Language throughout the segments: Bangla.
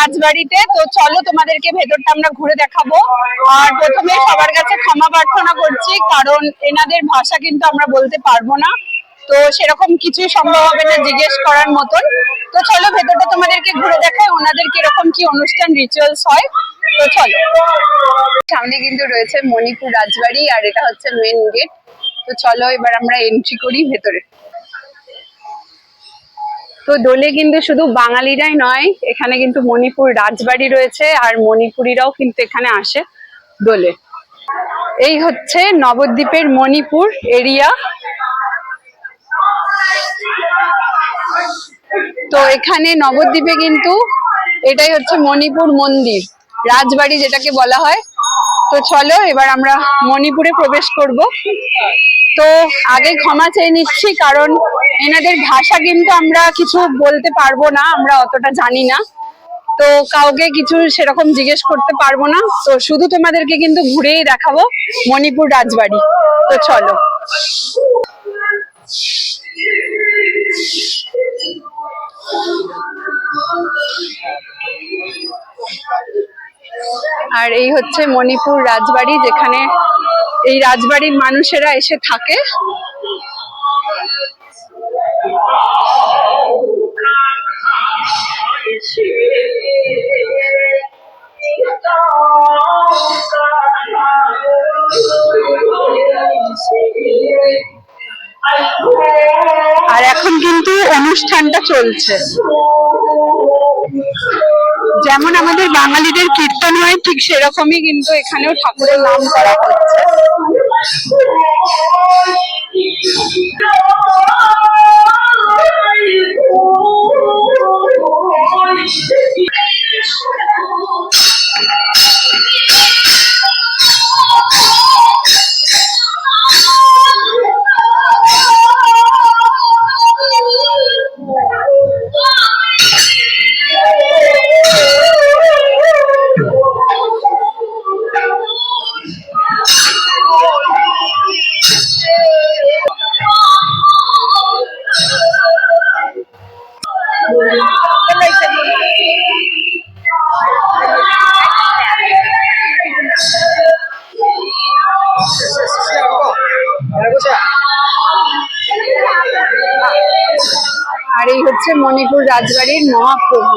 রাজবাড়িতে। তো চলো তোমাদেরকে ভেতরটা আমরা ঘুরে দেখাবো। আর প্রথমে সবার কাছে ক্ষমা প্রার্থনা করছি, কারণ এনাদের ভাষা কিন্তু আমরা বলতে পারব না। তো সেরকম কিছুই সম্ভব হবে না জিজ্ঞেস করার মতন। তো চলো ভেতরটা তোমাদেরকে ঘুরে দেখায় ওনাদের কীরকম কি অনুষ্ঠান রিচুয়ালস হয়। তো চলো। সামনে কিন্তু রয়েছে মণিপুর রাজবাড়ি, আর এটা হচ্ছে মেন গেট তো চলো এবার আমরা এন্ট্রি করি ভেতরে। তো দোলে কিন্তু শুধু বাঙালিরাই নয়, এখানে কিন্তু মণিপুর রাজবাড়ি রয়েছে আর মণিপুরিরাও কিন্তু এখানে আসে দোলে। এই হচ্ছে নবদ্বীপের মণিপুর এরিয়া। তো এখানে নবদ্বীপে কিন্তু এটাই হচ্ছে মণিপুর মন্দির, রাজবাড়ি যেটাকে বলা হয়। তো চলো এবার আমরা মণিপুরে প্রবেশ করব। তো আগে ক্ষমা চেয়ে নিচ্ছি কারণ এনাদের ভাষা কিন্তু আমরা কিছু বলতে পারব না, আমরা অতটা জানি না। তো কাউকে কিছু সেরকম জিজ্ঞেস করতে পারব না। তো শুধু তোমাদেরকে কিন্তু ঘুরেই দেখাবো মণিপুর রাজবাড়ি। তো চলো। আর এই হচ্ছে মণিপুর রাজবাড়ি, যেখানে এই রাজবাড়ির মানুষেরা এসে থাকে। আর এখন কিন্তু অনুষ্ঠানটা চলছে। যেমন আমাদের বাঙালিদের কীর্তন হয়, ঠিক সেরকমই কিন্তু এখানেও ঠাকুরের নাম করা হচ্ছে। আর এই হচ্ছে মণিপুর রাজবাড়ির মহাপ্রভু।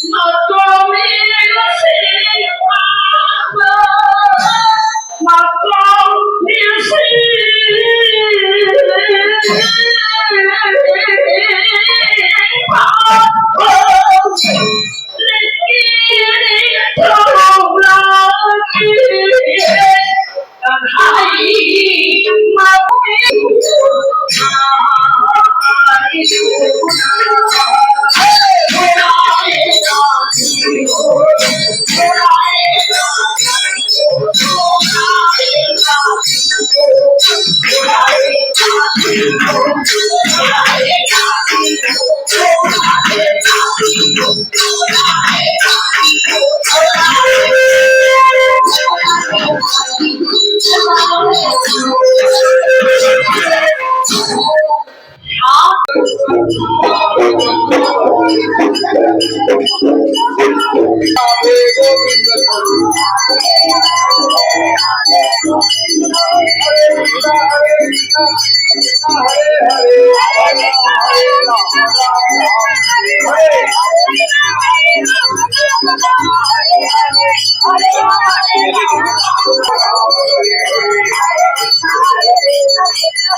Thank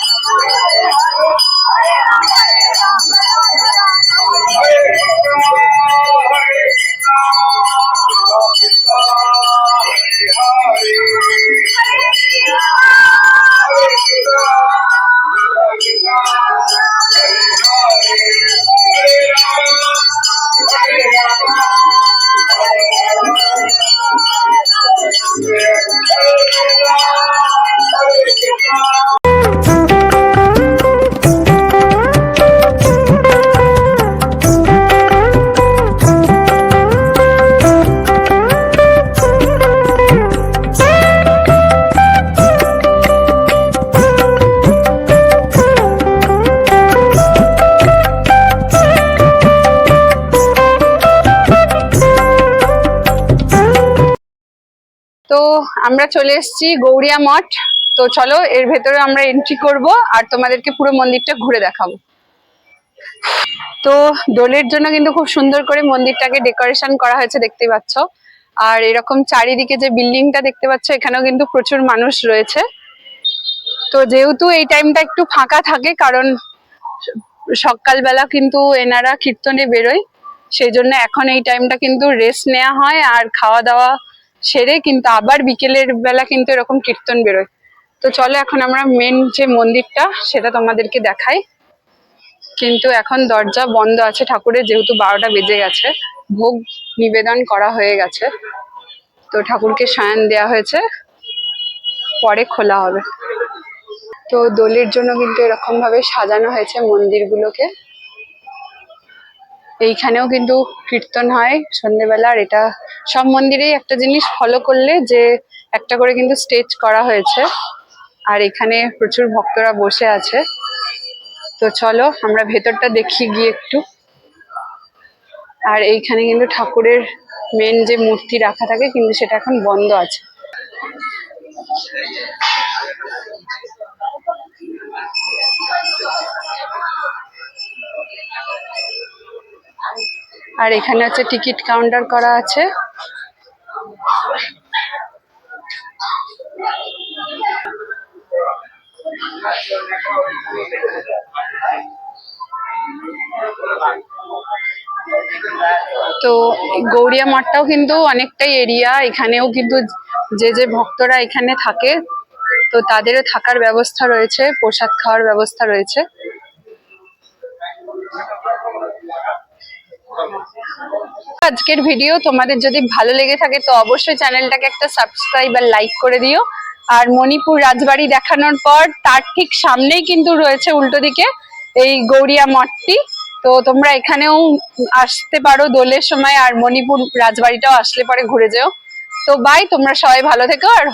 you. চলে এসেছি গৌরিয়া মঠ। তো চলো, এর ভেতরে আমরা এন্ট্রি করব আর তোমাদেরকে পুরো মন্দিরটা ঘুরে দেখাবো। তো দোলের জন্য কিন্তু খুব সুন্দর করে মন্দিরটাকে ডেকোরেশন করা হয়েছে দেখতে পাচ্ছ। আর এরকম চারিদিকে যে বিল্ডিংটা দেখতে পাচ্ছ, এখানেও কিন্তু প্রচুর মানুষ রয়েছে। তো যেহেতু এই টাইমটা একটু ফাঁকা থাকে, কারণ সকালবেলা কিন্তু এনারা কীর্তনে বেরোয়, সেই জন্য এখন এই টাইমটা কিন্তু রেস্ট নেওয়া হয় আর খাওয়া দাওয়া সেরে কিন্তু আবার বিকেলের বেলা কিন্তু এরকম কীর্তন বেরোয়। তো চলো এখন আমরা মেন যে মন্দিরটা, সেটা তোমাদেরকে দেখাই। কিন্তু এখন দরজা বন্ধ আছে, ঠাকুরের যেহেতু বারোটা বেজে গেছে, ভোগ নিবেদন করা হয়ে গেছে। তো ঠাকুরকে সায়ন দেওয়া হয়েছে, পরে খোলা হবে। তো দোলের জন্য কিন্তু এরকম ভাবে সাজানো হয়েছে মন্দিরগুলোকে। এইখানেও কিন্তু কীর্তন হয় সন্ধেবেলা, আর এটা সব মন্দিরেই একটা জিনিস ফলো করলে যে একটা করে কিন্তু স্টেজ করা হয়েছে। আর এখানে প্রচুর ভক্তরা বসে আছে। তো চলো, আমরা ভেতরটা দেখি গিয়ে একটু। আর এইখানে কিন্তু ঠাকুরের মেন যে মূর্তি রাখা থাকে, কিন্তু সেটা এখন বন্ধ আছে। আর এখানে হচ্ছে টিকিট কাউন্টার করা আছে। তো গৌরিয়া মঠটাও কিন্তু অনেকটাই এরিয়া, এখানেও কিন্তু যে যে ভক্তরা এখানে থাকে, তো তাদেরও থাকার ব্যবস্থা রয়েছে, প্রসাদ খাওয়ার ব্যবস্থা রয়েছে। আজকের ভিডিও তোমাদের যদি ভালো লেগে থাকে, তো অবশ্যই চ্যানেলটাকে একটা সাবস্ক্রাইব আর লাইক করে দিও। আর মণিপুর রাজবাড়ি দেখানোর পর, তার ঠিক সামনেই কিন্তু রয়েছে উল্টো দিকে এই গৌরিয়া মঠটি। তো তোমরা এখানেও আসতে পারো দোলের সময়, আর মণিপুর রাজবাড়িটাও আসলে পরে ঘুরে যেও। তো বাই তোমরা সবাই ভালো থেকো, আর